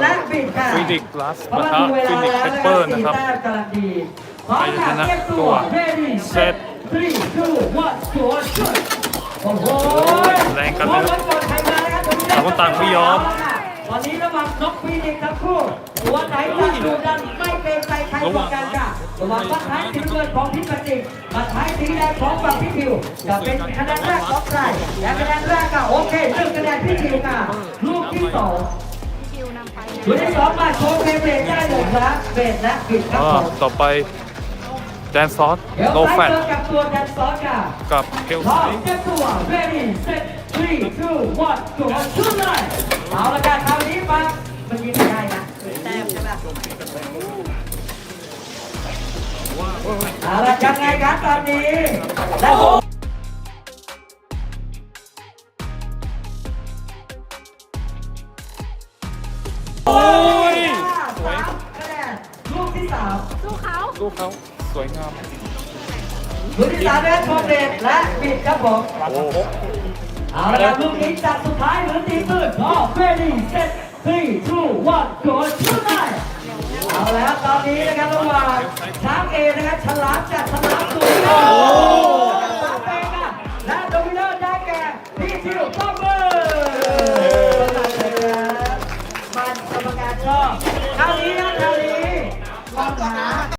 และบิดค่ะฟินิกส์ลัสเพราะปะว่าทะดูเวฟิลานิกแล้วส์เพนะชคเปรัอบร์สี่นะครับแต้มการันตีพร้อมใครค่ะชนะเตรียมตัตัวว ready เซ็ต three two one ตัวชุดโอ้โหแรงกันเลยโอ้โหก่อนใครมานะครับตรงนี้ต่างคนต่างไม่ยอมตอนนี้ระหว่างนกฟีนิกส์ทั้งคู่หัวไหนจะดูดันไม่เกรงใจใครกว่ากันค่ะระหว่างบัตรท้ายสีเงินของพิปติกบัตรท้ายสีแดงของฝั่งพี่ทิวจะเป็นคะแนนแรกของใครและคะแนนแรกก็โอเคหนึ่งคะแนนพี่ทิวค่ะลูกที่สองคิ วนำไปลูกที่สองมาโชว์เพลงเบรกได้เลยครับเบรกและบิดครับอ่าผมต่อไปแดนซอสเดี๋ยวโลไฟแฟตเจอกับตัวแดนซอสค่ะ กับเอลพร้อมซีเตรียมตัว ready set three two one ตัวชุดเลยเอาละกันคราวนี้มาเมื่อกี้ไม่ได้นะแต้มใช่ไหมเอาละยังไงครับตอนนี้และผมโลูกเขาสวยงามลูกที่สามและโชว์เบรกและบิดครับผมโอ้โหเอาละครับลูกนี้จากสุดท้ายเหมือนตีตื้นพร้อม ready set three two one ตัวชุดเลยเอาแล้วตอนนี้นะครับระหว่างช้างเอนะครับฉลามจากฉลามสูงช้างเอค่ะและโดมิเนอร์ได้แก่พี่ทิวต้องมือ